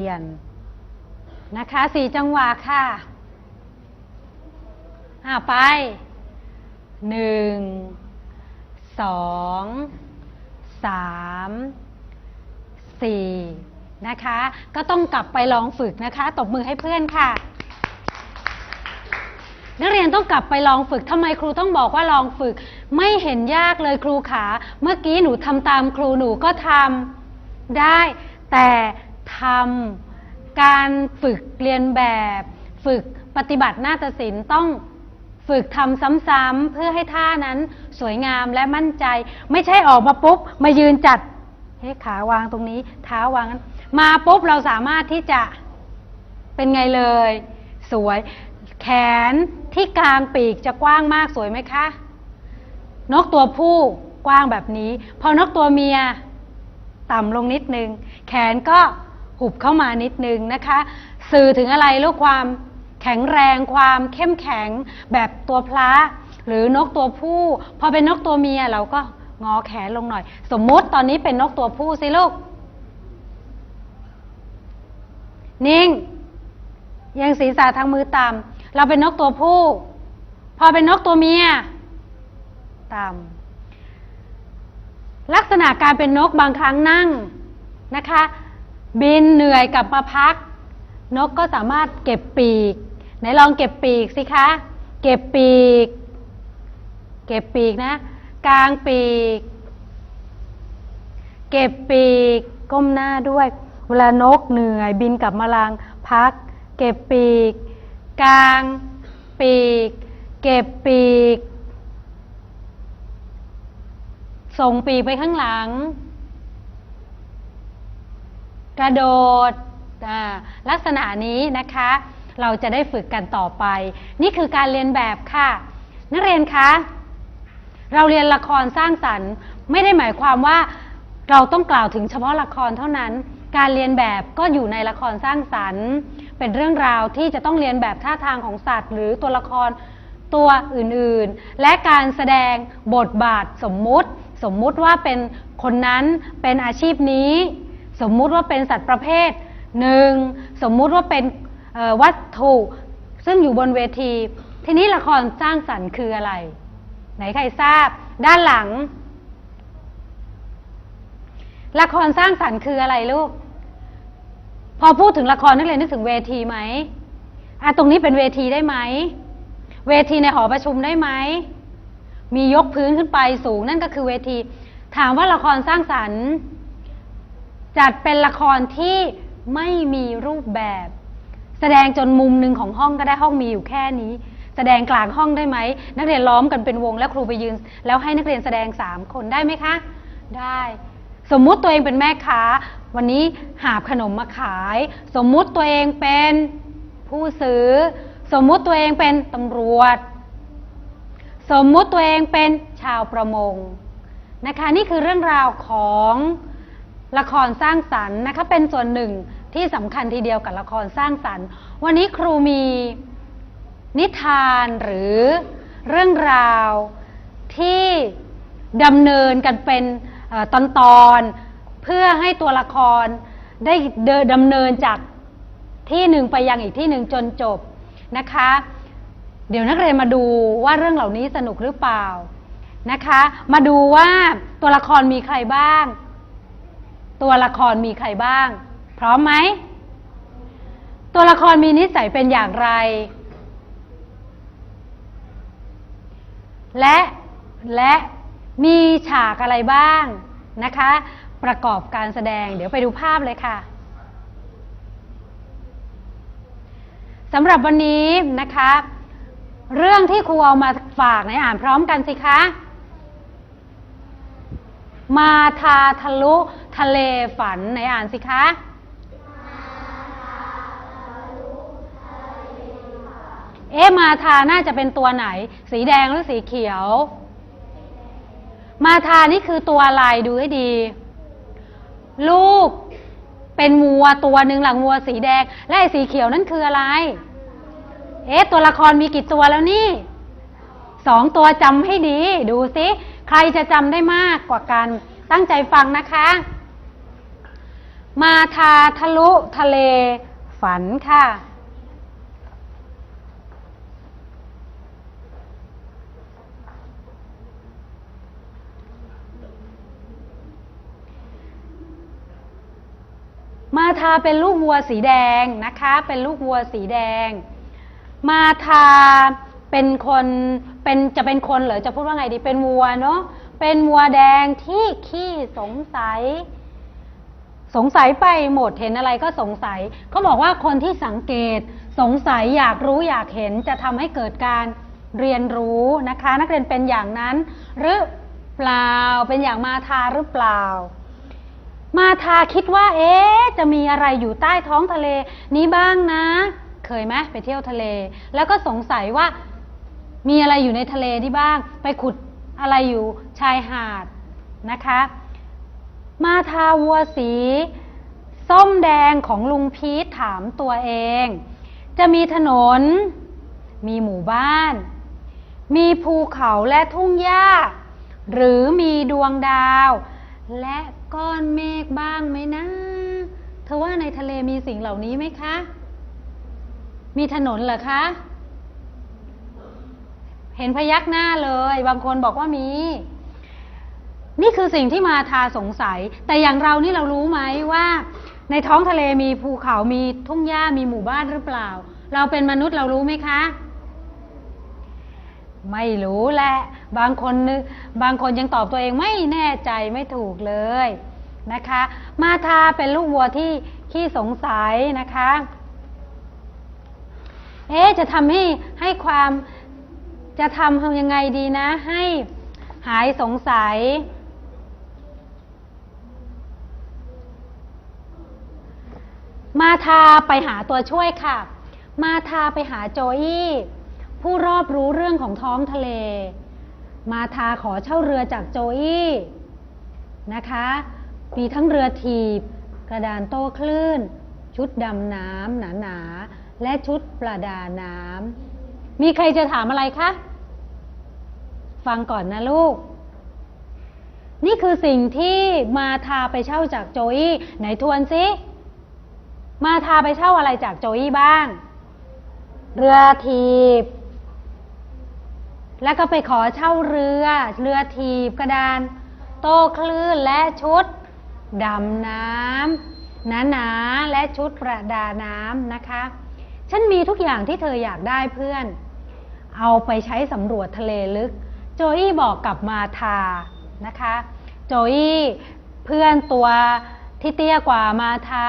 เรียนนะคะสี่จังหวะค่ะอ่าไปหนึ่งสองสามสี่นะคะ ก็ต้องกลับไปลองฝึกนะคะ ตบมือให้เพื่อนค่ะ นักเรียนต้องกลับไปลองฝึกทำไมครูต้องบอกว่าลองฝึก ไม่เห็นยากเลยครูขา เมื่อกี้หนูทำตามครูหนูก็ทำได้ แต่ ทำการฝึกเรียนแบบ ฝึกปฏิบัตินาฏศิลป์ต้องฝึกทำซ้ำๆเพื่อให้ท่านั้นสวยงามและมั่นใจ ไม่ใช่ออกมาปุ๊บมายืนจัดเฮ้ขาวางตรงนี้เท้าวางนั้นมาปุ๊บเราสามารถที่จะเป็นไงเลย สวย แขนที่กลางปีกจะกว้างมากสวยไหมคะ นกตัวผู้กว้างแบบนี้ พอนกตัวเมีย ต่ำลงนิดนึง แขนก็ หุบเข้ามานิดนึงนะคะ สื่อถึงอะไรลูกความแข็งแรงความเข้มแข็งแบบตัวพระหรือนกตัวผู้ พอเป็นนกตัวเมียเราก็งอแขนลงหน่อย สมมุติตอนนี้เป็นนกตัวผู้สิลูก นิ่ง ยังศีรษะทางมือต่ำเราเป็นนกตัวผู้ พอเป็นนกตัวเมียต่ำลักษณะการเป็นนกบางครั้งนั่งนะคะ บินเหนื่อยกลับมาพัก นกก็สามารถเก็บปีก ไหนลองเก็บปีกสิคะ เก็บปีก เก็บปีกนะ กลางปีก เก็บปีก ก้มหน้าด้วย เวลานกเหนื่อย บินกลับมาลางพัก เก็บปีก กลางปีก เก็บปีก ส่งปีกไปข้างหลัง กระโดดลักษณะนี้นะคะ เราจะได้ฝึกกันต่อไป นี่คือการเรียนแบบค่ะ นักเรียนคะเราเรียนละครสร้างสรรค์ไม่ได้หมายความว่าเราต้องกล่าวถึงเฉพาะละครเท่านั้น การเรียนแบบก็อยู่ในละครสร้างสรรค์ เป็นเรื่องราวที่จะต้องเรียนแบบท่าทางของสัตว์ หรือตัวละครตัวอื่นๆ และการแสดงบทบาทสมมุติ สมมุติว่าเป็นคนนั้นเป็นอาชีพนี้ สมมุติว่าเป็นสัตว์ประเภทหนึ่งสมมุติว่าเป็นวัตถุซึ่งอยู่บนเวที ทีนี้ละครสร้างสรรค์คืออะไร ไหนใครทราบ ด้านหลัง ละครสร้างสรรค์คืออะไรลูก พอพูดถึงละครนักเรียนนึกถึงเวทีไหมอะตรงนี้เป็นเวทีได้ไหม เวทีในหอประชุมได้ไหม มียกพื้นขึ้นไปสูงนั่นก็คือเวที ถามว่าละครสร้างสรรค์ จัดเป็นละครที่ไม่มีรูปแบบ แสดงจนมุมหนึ่งของห้องก็ได้ห้องมีอยู่แค่นี้ แสดงกลางห้องได้ไหม นักเรียนล้อมกันเป็นวงแล้วครูไปยืน แล้วให้นักเรียนแสดงสามคนได้ไหมคะ ได้ สมมุติตัวเองเป็นแม่ค้า วันนี้หาบขนมมาขาย สมมุติตัวเองเป็นผู้ซื้อ สมมุติตัวเองเป็นตำรวจ สมมุติตัวเองเป็นชาวประมงนะคะ นี่คือเรื่องราวของ ละครสร้างสรรค์นะคะเป็นส่วนหนึ่งที่สำคัญทีเดียวกับละครสร้างสรรค์ วันนี้ครูมีนิทานหรือเรื่องราวที่ดำเนินกันเป็นตอนตอนๆเพื่อให้ตัวละครได้เดินดำเนินจากที่หนึ่งไปยังอีกที่หนึ่งจนจบนะคะ เดี๋ยวนักเรียนมาดูว่าเรื่องเหล่านี้สนุกหรือเปล่านะคะ มาดูว่าตัวละครมีใครบ้าง ตัวละครมีใครบ้าง พร้อมไหม ตัวละครมีนิสัยเป็นอย่างไร และและมีฉากอะไรบ้างนะคะ ประกอบการแสดงเดี๋ยวไปดูภาพเลยค่ะสำหรับวันนี้นะคะ เรื่องที่ครูเอามาฝากในอ่านพร้อมกันสิคะ มาทาทะลุ ทะเลฝันไหนอ่านสิคะเอ๊ะมาทาน่าจะเป็นตัวไหน สีแดงหรือสีเขียว มาทานี่คือตัวอะไรดูให้ดี ลูกเป็นวัวตัวหนึ่งหลังวัวสีแดง และไอ้สีเขียวนั่นคืออะไร เอ๊ะตัวละครมีกี่ตัวแล้วนี่สองตัวจำให้ดี ดูสิ ใครจะจำได้มากกว่ากัน ตั้งใจฟังนะคะ มาทาทะลุทะเล ฝันค่ะ มาทาเป็นลูกวัวสีแดงนะคะ เป็นลูกวัวสีแดง มาทาเป็นคนเป็นจะเป็นคนหรือจะพูดว่าไงดีเป็นวัวเนาะเป็นวัวแดงที่ขี้สงสัย สงสัยไปหมดเห็นอะไรก็สงสัยเขาบอกว่าคนที่สังเกต สงสัยอยากรู้อยากเห็นจะทำให้เกิดการเรียนรู้นะคะ นักเรียนเป็นอย่างนั้น หรือเปล่าเป็นอย่างมาทาหรือเปล่า มาทาคิดว่า เอ๊จะมีอะไรอยู่ใต้ท้องทะเลนี้บ้างนะ เคยไหมไปเที่ยวทะเล แล้วก็สงสัยว่า มีอะไรอยู่ในทะเลที่บ้าง ไปขุดอะไรอยู่ชายหาดนะคะ มาทาวัวสี ส้มแดงของลุงพีทถามตัวเอง จะมีถนน มีหมู่บ้าน มีภูเขาและทุ่งหญ้า หรือมีดวงดาว และก้อนเมฆบ้างไหมนะเธอว่าในทะเลมีสิ่งเหล่านี้ไหมคะ มีถนนเหรอคะ เห็นพยักหน้าเลย บางคนบอกว่ามี นี่คือสิ่งที่มาทาสงสัย แต่อย่างเรานี่เรารู้ไหมว่า ในท้องทะเลมีภูเขามีทุ่งหญ้ามีหมู่บ้านหรือเปล่า เราเป็นมนุษย์เรารู้ไหมคะ ไม่รู้แหละ บางคนนึกบางคนยังตอบตัวเองไม่แน่ใจไม่ถูกเลยนะคะ มาทาเป็นลูกวัวที่ขี้สงสัยนะคะ เอ๊จะทำให้ให้ความจะทำยังไงดีนะ ให้หายสงสัย มาทาไปหาตัวช่วยค่ะ มาทาไปหาโจอี้ผู้รอบรู้เรื่องของท้องทะเล มาทาขอเช่าเรือจากโจอี้นะคะ มีทั้งเรือถีบ กระดานโต้คลื่น ชุดดำน้ำหนาๆและชุดประดาน้ำมีใครจะถามอะไรคะ ฟังก่อนนะลูก นี่คือสิ่งที่มาทาไปเช่าจากโจอี้ไหนทวนซิ มาทาไปเช่าอะไรจากโจอี้บ้าง เรือถีบ แล้วก็ไปขอเช่าเรือ เรือถีบกระดาน โต้คลื่นและชุดดำน้ำหนาๆและชุดประดาน้ำนะคะ ฉันมีทุกอย่างที่เธออยากได้เพื่อน เอาไปใช้สำรวจทะเลลึก โจอี้บอกกับมาทานะคะ โจอี้เพื่อนตัว ที่เตี้ยกว่ามาทา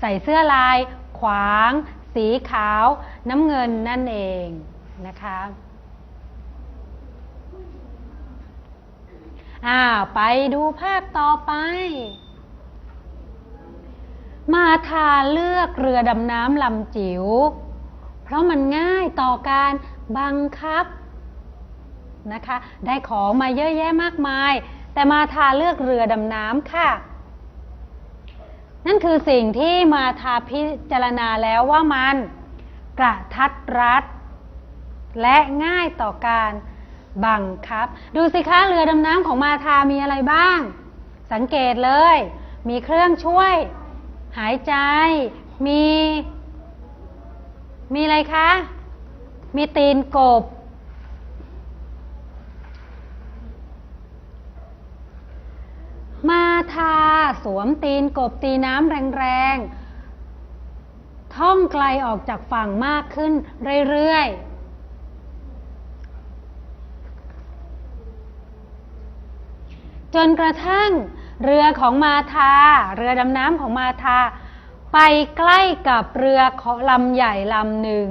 ใส่เสื้อลาย ขวาง สีขาว น้ำเงินนั่นเองนะคะอ่าไปดูภาพต่อไป มาทาเลือกเรือดำน้ำลำจิ๋ว เพราะมันง่ายต่อการบังคับนะคะ ได้ของมาเยอะแยะมากมาย แต่มาทาเลือกเรือดำน้ำค่ะ นั่นคือสิ่งที่มาทาพิจารณาแล้วว่ามันกระทัดรัด และง่ายต่อการบังคับ ดูสิคะเรือดำน้ำของมาทามีอะไรบ้าง สังเกตเลย มีเครื่องช่วย หายใจ มี มีอะไรคะ มีตีนกบ มาทา สวมตีนกบตีน้ำแรงๆ ท่องไกลออกจากฝั่งมากขึ้นเรื่อยๆจนกระทั่งเรือของมาทาเรือดำน้ำของมาทาไปใกล้กับเรือลำใหญ่ลำหนึ่ง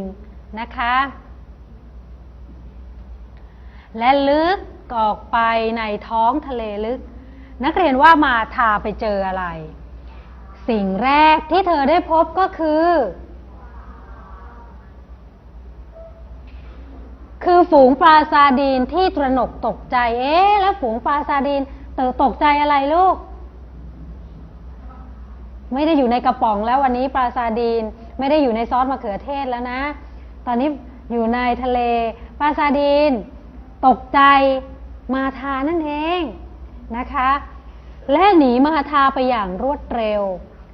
นะคะ และลึกออกไปในท้องทะเลลึก นักเรียนว่ามาทาไปเจออะไร สิ่งแรกที่เธอได้พบก็คือ คือฝูงปลาซาดีนที่ตระหนกตกใจ เอ๊ะแล้วฝูงปลาซาดีนเตอตกใจอะไรลูก ไม่ได้อยู่ในกระป๋องแล้ววันนี้ปลาซาดีน ไม่ได้อยู่ในซอสมะเขือเทศแล้วนะ ตอนนี้อยู่ในทะเลปลาซาดีน ตกใจมาทานั่นเอง นะคะ และหนีมาทาไปอย่างรวดเร็ว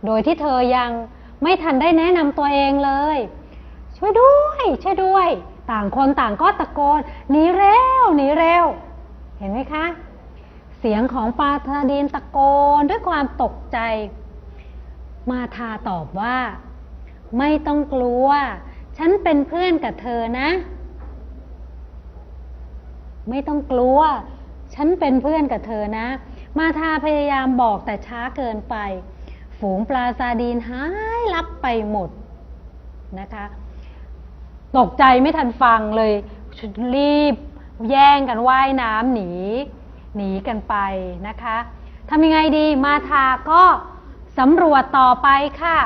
โดยที่เธอยังไม่ทันได้แนะนำตัวเองเลย ช่วยด้วย ช่วยด้วย ต่างคนต่างก็ตะโกนหนีเร็วหนีเร็ว เห็นไหมคะ เสียงของปาทาดีนตะโกนด้วยความตกใจ มาทาตอบว่า ไม่ต้องกลัว ฉันเป็นเพื่อนกับเธอนะ ไม่ต้องกลัว ฉันเป็นเพื่อนกับเธอนะ มาทาพยายามบอกแต่ช้าเกินไป ฝูงปลาซาดีนหายลับไปหมดนะคะ ตกใจไม่ทันฟังเลย รีบแย่งกันว่ายน้ำหนี หนีกันไปนะคะทำยังไงดีมาทาก็สำรวจต่อไปค่ะ